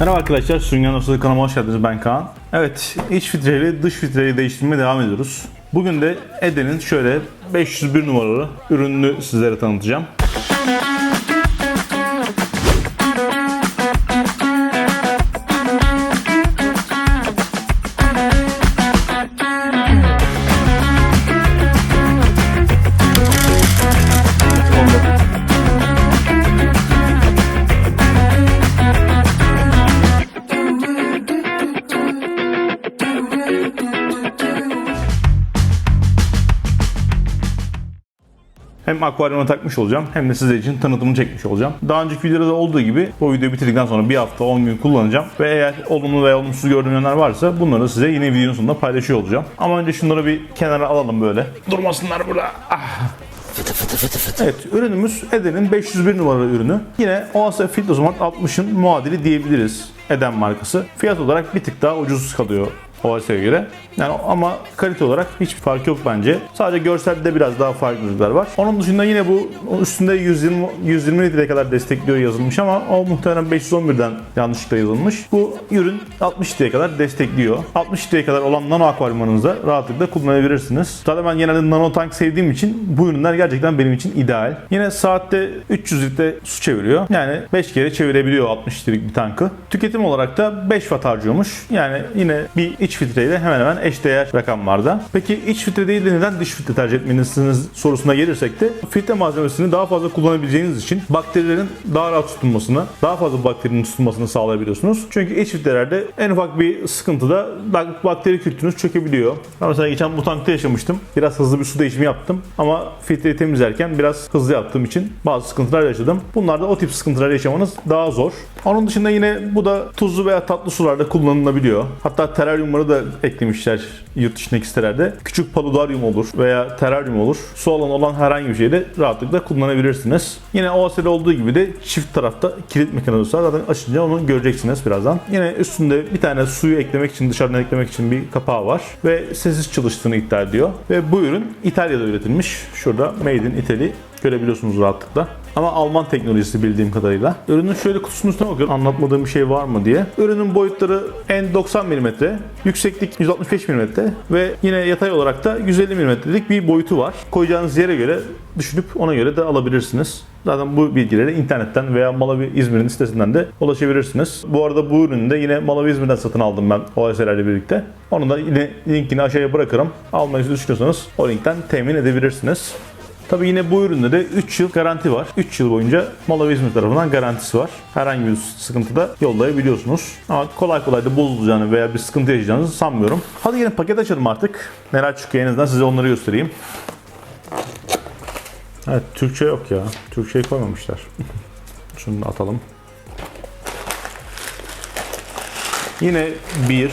Merhaba arkadaşlar, Sürüngen Dostları kanalıma hoş geldiniz. Ben Kaan. Evet, iç filtreyle dış filtreyi değiştirmeye devam ediyoruz. Bugün de Eden'in şöyle 501 numaralı ürününü sizlere tanıtacağım. Akvaryuma takmış olacağım hem de sizler için tanıtımını çekmiş olacağım. Daha önceki videoda olduğu gibi bu videoyu bitirdikten sonra bir hafta 10 gün kullanacağım. Ve eğer olumlu veya olumsuz gördüğüm yönler varsa bunları size yine videonun sonunda paylaşıyor olacağım. Ama önce şunları bir kenara alalım böyle. Durmasınlar burada. Ah. Evet ürünümüz Eden'in 501 numaralı ürünü. Yine Oase Filtrosmart 60'ın muadili diyebiliriz. Eden markası. Fiyat olarak bir tık daha ucuz kalıyor Oase'ye göre. Yani ama kalite olarak hiçbir fark yok bence. Sadece görselde biraz daha farklılıklar var. Onun dışında yine bu üstünde 120 120 litre kadar destekliyor yazılmış ama o muhtemelen 511'den yanlışlıkla yazılmış. Bu ürün 60 litreye kadar destekliyor. 60 litreye kadar olan nano akvaryumunuzda rahatlıkla kullanabilirsiniz. Zaten ben genelde nano tank sevdiğim için bu ürünler gerçekten benim için ideal. Yine saatte 300 litre su çeviriyor. Yani 5 kere çevirebiliyor 60 litrelik bir tankı. Tüketim olarak da 5 watt harcıyormuş. Yani yine bir iç filtreyle hemen hemen eşdeğer rakamlarda. Peki iç filtre değil de neden dış filtre tercih etmelisiniz sorusuna gelirsek de filtre malzemesini daha fazla kullanabileceğiniz için bakterilerin daha rahat tutulmasını, daha fazla bakterinin tutulmasını sağlayabiliyorsunuz. Çünkü iç filtrelerde en ufak bir sıkıntıda bak- bakteri kültürünüz çökebiliyor. Ben mesela geçen bu tankta yaşamıştım. Biraz hızlı bir su değişimi yaptım ama filtreyi temizlerken biraz hızlı yaptığım için bazı sıkıntılar yaşadım. Bunlarda o tip sıkıntılar yaşamanız daha zor. Onun dışında yine bu da tuzlu veya tatlı sularda kullanılabiliyor. Hatta teraryumları da eklemişler yurt dışındaki sitelerde. Küçük paludaryum olur veya teraryum olur. Su alanı olan herhangi bir şeyde rahatlıkla kullanabilirsiniz. Yine OAS'de olduğu gibi de çift tarafta kilit mekanizması var. Zaten açınca onu göreceksiniz birazdan. Yine üstünde bir tane suyu eklemek için, dışarıdan eklemek için bir kapağı var. Ve sessiz çalıştığını iddia ediyor. Ve bu ürün İtalya'da üretilmiş. Şurada Made in Italy görebiliyorsunuz rahatlıkla. Ama Alman teknolojisi bildiğim kadarıyla. Ürünün şöyle kutusunun üstüne bakıyorum anlatmadığım bir şey var mı diye. Ürünün boyutları en 90 mm, yükseklik 165 mm ve yine yatay olarak da 150 mm'lik bir boyutu var. Koyacağınız yere göre düşünüp ona göre de alabilirsiniz. Zaten bu bilgileri internetten veya Malawi İzmir'in sitesinden de ulaşabilirsiniz. Bu arada bu ürünü de yine Malawi İzmir'den satın aldım ben OSR'le birlikte. Onu da yine linkini aşağıya bırakırım. Almayı düşünüyorsanız o linkten temin edebilirsiniz. Tabi yine bu üründe de 3 yıl garanti var. 3 yıl boyunca Malawi İzmir tarafından garantisi var. Herhangi bir sıkıntıda yollayabiliyorsunuz. Ama kolay kolay da bozulacağını veya bir sıkıntı yaşayacağınızı sanmıyorum. Hadi gelin paket açalım artık. Neler çıkıyor en azından size onları göstereyim. Evet Türkçe yok ya. Türkçeyi koymamışlar. Şunu atalım. Yine bir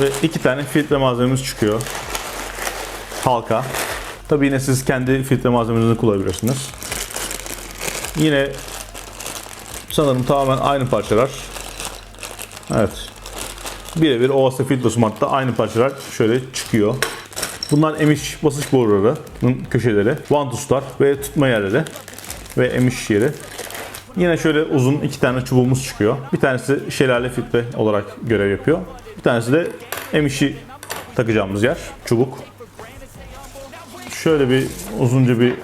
ve iki tane filtre malzememiz çıkıyor. Halka. Tabi yine siz kendi filtre malzemenizi kullanabilirsiniz. Yine sanırım tamamen aynı parçalar. Evet. Birebir Oase Filtro Smart'ta aynı parçalar şöyle çıkıyor. Bunlar emiş basınç borularının köşeleri, vantuslar ve tutma yerleri ve emiş yeri. Yine şöyle uzun iki tane çubuğumuz çıkıyor. Bir tanesi şelale filtre olarak görev yapıyor. Bir tanesi de emişi takacağımız yer, çubuk. Şöyle bir uzunca bir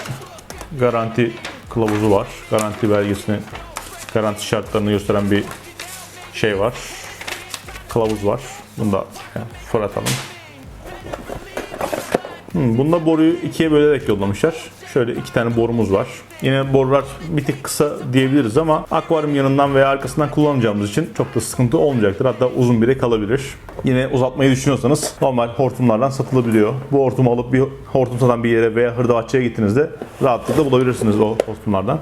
garanti kılavuzu var. Garanti belgesini, garanti şartlarını gösteren bir şey var. Kılavuz var. Bunu da yani fırlatalım. Hmm, bunda boruyu ikiye bölerek yollamışlar. Şöyle iki tane borumuz var. Yine borular bir tık kısa diyebiliriz ama akvaryum yanından veya arkasından kullanacağımız için çok da sıkıntı olmayacaktır. Hatta uzun bile kalabilir. Yine uzatmayı düşünüyorsanız normal hortumlardan satılabiliyor. Bu hortumu alıp bir hortum satan bir yere veya hırdavatçıya gittiğinizde rahatlıkla bulabilirsiniz o hortumlardan.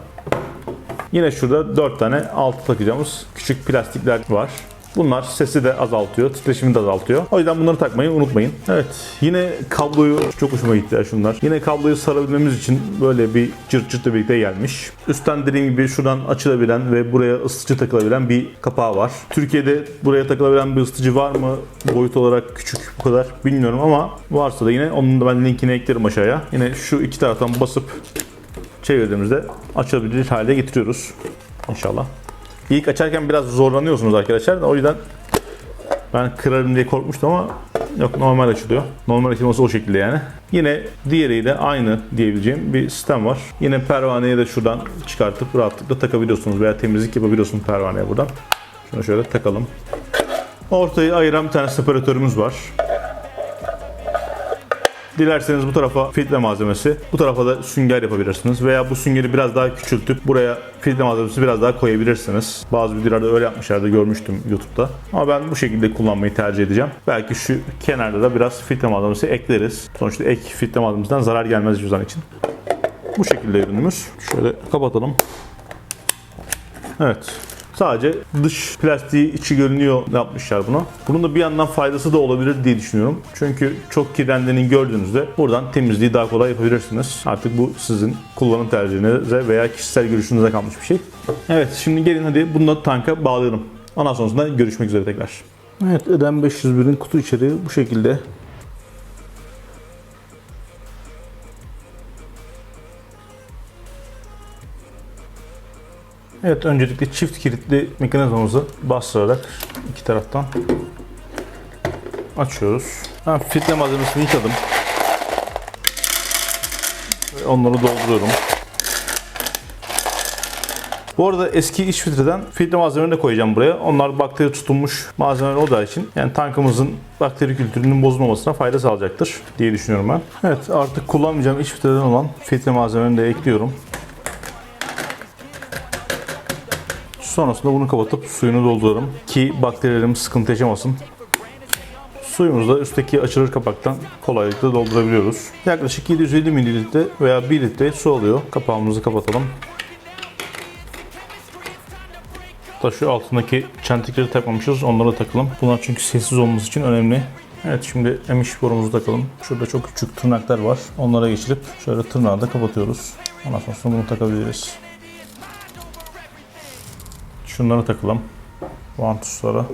Yine şurada 4 tane altı takacağımız küçük plastikler var. Bunlar sesi de azaltıyor, titreşimi de azaltıyor. O yüzden bunları takmayı unutmayın. Evet, yine kabloyu çok hoşuma gitti şunlar. Yine kabloyu sarabilmemiz için böyle bir cırt cırtla birlikte gelmiş. Üstten dediğim gibi şuradan açılabilen ve buraya ısıtıcı takılabilen bir kapağı var. Türkiye'de buraya takılabilen bir ısıtıcı var mı? Boyut olarak küçük bu kadar bilmiyorum ama varsa da yine onun da ben linkini eklerim aşağıya. Yine şu iki taraftan basıp çevirdiğimizde açılabilir hale getiriyoruz. İnşallah. İlk açarken biraz zorlanıyorsunuz arkadaşlar. O yüzden ben kırarım diye korkmuştum ama yok normal açılıyor. Normal açılması o şekilde yani. Yine diğeriyle aynı diyebileceğim bir sistem var. Yine pervaneyi de şuradan çıkartıp rahatlıkla takabiliyorsunuz veya temizlik yapabiliyorsunuz pervaneye buradan. Şunu şöyle takalım. Ortayı ayıran bir tane separatörümüz var. Dilerseniz bu tarafa filtre malzemesi, bu tarafa da sünger yapabilirsiniz. Veya bu süngeri biraz daha küçültüp buraya filtre malzemesi biraz daha koyabilirsiniz. Bazı videolarda öyle yapmışlardı görmüştüm YouTube'da. Ama ben bu şekilde kullanmayı tercih edeceğim. Belki şu kenarda da biraz filtre malzemesi ekleriz. Sonuçta ek filtre malzemesinden zarar gelmez cüzdan için. Bu şekilde ürünümüz. Şöyle kapatalım. Evet. Sadece dış plastiği içi görünüyor yapmışlar bunu. Bunun da bir yandan faydası da olabilir diye düşünüyorum. Çünkü çok kirlendiğini gördüğünüzde buradan temizliği daha kolay yapabilirsiniz. Artık bu sizin kullanım tercihinize veya kişisel görüşünüze kalmış bir şey. Evet şimdi gelin hadi bunu da tanka bağlayalım. Ondan sonrasında görüşmek üzere tekrar. Evet Eden 501'in kutu içeriği bu şekilde. Evet öncelikle çift kilitli mekanizmamızı bastırarak iki taraftan açıyoruz. Ben filtre malzemesini yıkadım. Ve onları dolduruyorum. Bu arada eski iç filtreden filtre malzemelerini de koyacağım buraya. Onlar bakteri tutunmuş malzemeler olduğu için yani tankımızın bakteri kültürünün bozulmamasına fayda sağlayacaktır diye düşünüyorum ben. Evet artık kullanmayacağım iç filtreden olan filtre malzemelerini de ekliyorum. Sonrasında bunu kapatıp suyunu doldururum ki bakterilerimiz sıkıntı yaşamasın. Suyumuzu da üstteki açılır kapaktan kolaylıkla doldurabiliyoruz. Yaklaşık 750 ml veya 1 litre su alıyor. Kapağımızı kapatalım. Da şu altındaki çentikleri takmamışız. Onlara takalım. Bunlar çünkü sessiz olması için önemli. Evet şimdi emiş borumuzu takalım. Şurada çok küçük tırnaklar var. Onlara geçirip şöyle tırnağı da kapatıyoruz. Ondan sonra bunu takabiliriz. Şunlara takalım. Vantuslara.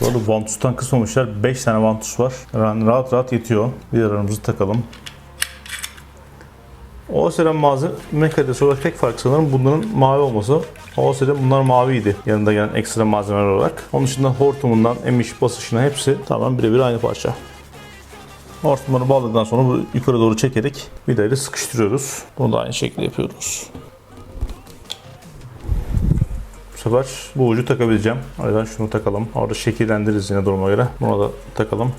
Bu arada Vantus'tan kısmamışlar. 5 tane Vantus var. Yani rahat rahat yetiyor. Bir aramızı takalım. OSR'ın malzeme kalitesi olarak tek fark sanırım bunların mavi olması. OSR'ın bunlar maviydi yanında gelen ekstra malzemeler olarak. Onun dışında hortumundan emiş basışına hepsi tamamen birebir aynı parça. Hortumları bağladıktan sonra bu yukarı doğru çekerek vidayla sıkıştırıyoruz. Bunu da aynı şekilde yapıyoruz. Bu sefer bu ucu takabileceğim. O yüzden şunu takalım. Orada şekillendiririz yine duruma göre. Buna da takalım.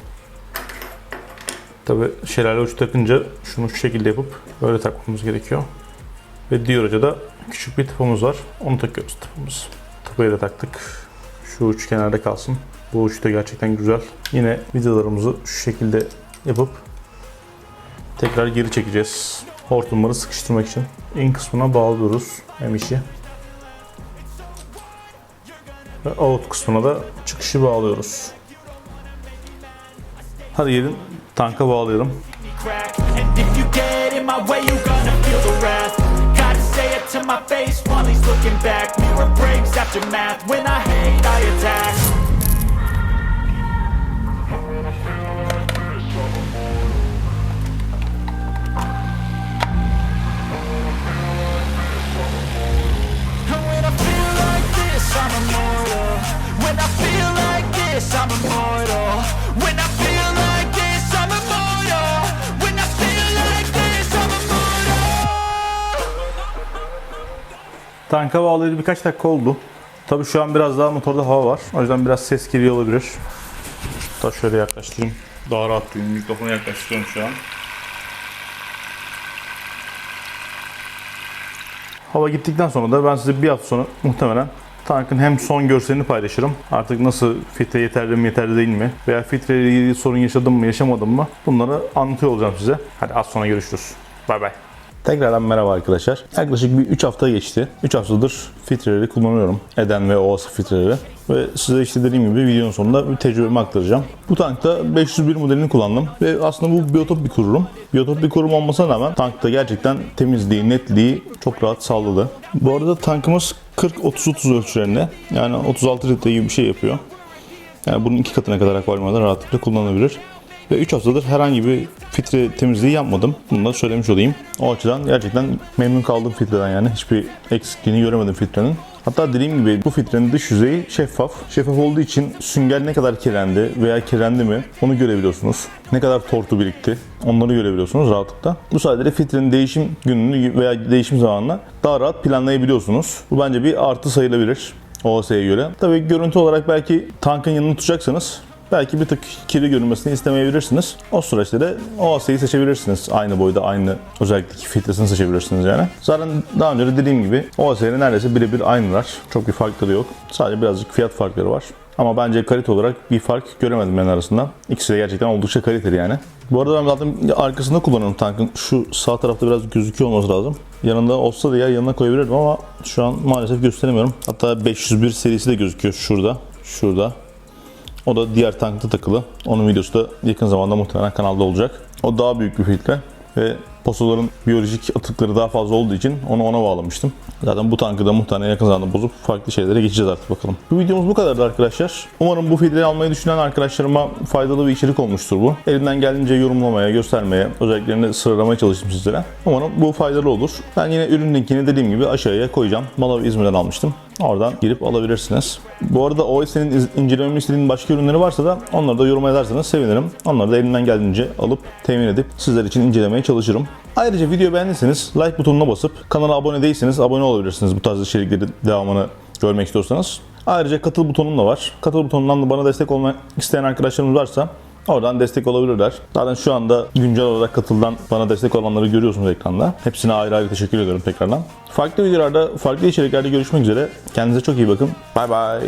Tabi şelale ucu takınca şunu şu şekilde yapıp böyle takmamız gerekiyor. Ve diğer da küçük bir tıpamız var. Onu takıyoruz tıpamız. Tıpayı da taktık. Şu uç kenarda kalsın. Bu uç da gerçekten güzel. Yine vidalarımızı şu şekilde yapıp tekrar geri çekeceğiz. Hortumları sıkıştırmak için. İn kısmına bağlıyoruz emişi. Ve out kısmına da çıkışı bağlıyoruz. Hadi gelin tanka bağlayalım. to my face while he's looking back. Mirror breaks aftermath. When I hate, I attack. Tanka bağlayalı birkaç dakika oldu. Tabii şu an biraz daha motorda hava var. O yüzden biraz ses geliyor olabilir. Hatta şöyle yaklaştırayım. Daha rahat duyayım. Mikrofona yaklaştırıyorum şu an. Hava gittikten sonra da ben size bir hafta sonra muhtemelen tankın hem son görselini paylaşırım. Artık nasıl filtre yeterli mi yeterli değil mi? Veya filtre ilgili sorun yaşadım mı yaşamadım mı? Bunları anlatıyor olacağım size. Hadi az sonra görüşürüz. Bay bay. Tekrardan merhaba arkadaşlar. Yaklaşık bir 3 hafta geçti. 3 haftadır filtreleri kullanıyorum. Eden ve OAS filtreleri. Ve size işte dediğim gibi videonun sonunda bir tecrübemi aktaracağım. Bu tankta 501 modelini kullandım. Ve aslında bu biyotop bir kurum. Biyotop bir kurum olmasına rağmen tankta gerçekten temizliği, netliği çok rahat sağladı. Bu arada tankımız 40-30-30 ölçülerinde. Yani 36 litre gibi bir şey yapıyor. Yani bunun iki katına kadar akvaryumda rahatlıkla kullanılabilir. Ve 3 haftadır herhangi bir filtre temizliği yapmadım. Bunu da söylemiş olayım. O açıdan gerçekten memnun kaldım filtreden yani. Hiçbir eksikliğini göremedim filtrenin. Hatta dediğim gibi bu filtrenin dış yüzeyi şeffaf. Şeffaf olduğu için sünger ne kadar kirlendi veya kirlendi mi onu görebiliyorsunuz. Ne kadar tortu birikti onları görebiliyorsunuz rahatlıkla. Bu sayede de filtrenin değişim gününü veya değişim zamanını daha rahat planlayabiliyorsunuz. Bu bence bir artı sayılabilir. OS'ye göre. Tabii görüntü olarak belki tankın yanını tutacaksanız belki bir tık kirli görünmesini istemeyebilirsiniz. O süreçte de OS'yi seçebilirsiniz. Aynı boyda, aynı özellikteki filtresini seçebilirsiniz yani. Zaten daha önce de dediğim gibi OS'lerin neredeyse birebir aynılar. Çok bir farkları yok. Sadece birazcık fiyat farkları var. Ama bence kalite olarak bir fark göremedim ben arasında. İkisi de gerçekten oldukça kaliteli yani. Bu arada ben zaten arkasında kullanıyorum tankın. Şu sağ tarafta biraz gözüküyor olması lazım. Yanında olsa da ya yanına koyabilirdim ama şu an maalesef gösteremiyorum. Hatta 501 serisi de gözüküyor şurada. Şurada. O da diğer tankta takılı. Onun videosu da yakın zamanda muhtemelen kanalda olacak. O daha büyük bir filtre ve posoların biyolojik atıkları daha fazla olduğu için onu ona bağlamıştım. Zaten bu tankı da muhtemelen yakın zamanda bozup farklı şeylere geçeceğiz artık bakalım. Bu videomuz bu kadardı arkadaşlar. Umarım bu filtreyi almayı düşünen arkadaşlarıma faydalı bir içerik olmuştur bu. Elimden geldiğince yorumlamaya, göstermeye, özelliklerini sıralamaya çalıştım sizlere. Umarım bu faydalı olur. Ben yine ürün linkini dediğim gibi aşağıya koyacağım. Malawi İzmir'den almıştım. Oradan girip alabilirsiniz. Bu arada OS'nin incelememi istediğin başka ürünleri varsa da onları da yorum ederseniz sevinirim. Onları da elimden geldiğince alıp temin edip sizler için incelemeye çalışırım. Ayrıca video beğendiyseniz like butonuna basıp kanala abone değilseniz abone olabilirsiniz bu tarz içeriklerin devamını görmek istiyorsanız. Ayrıca katıl butonum da var. Katıl butonundan da bana destek olmak isteyen arkadaşlarımız varsa Oradan destek olabilirler. Zaten şu anda güncel olarak katıldan bana destek olanları görüyorsunuz ekranda. Hepsine ayrı ayrı teşekkür ediyorum tekrardan. Farklı videolarda, farklı içeriklerde görüşmek üzere. Kendinize çok iyi bakın. Bay bay.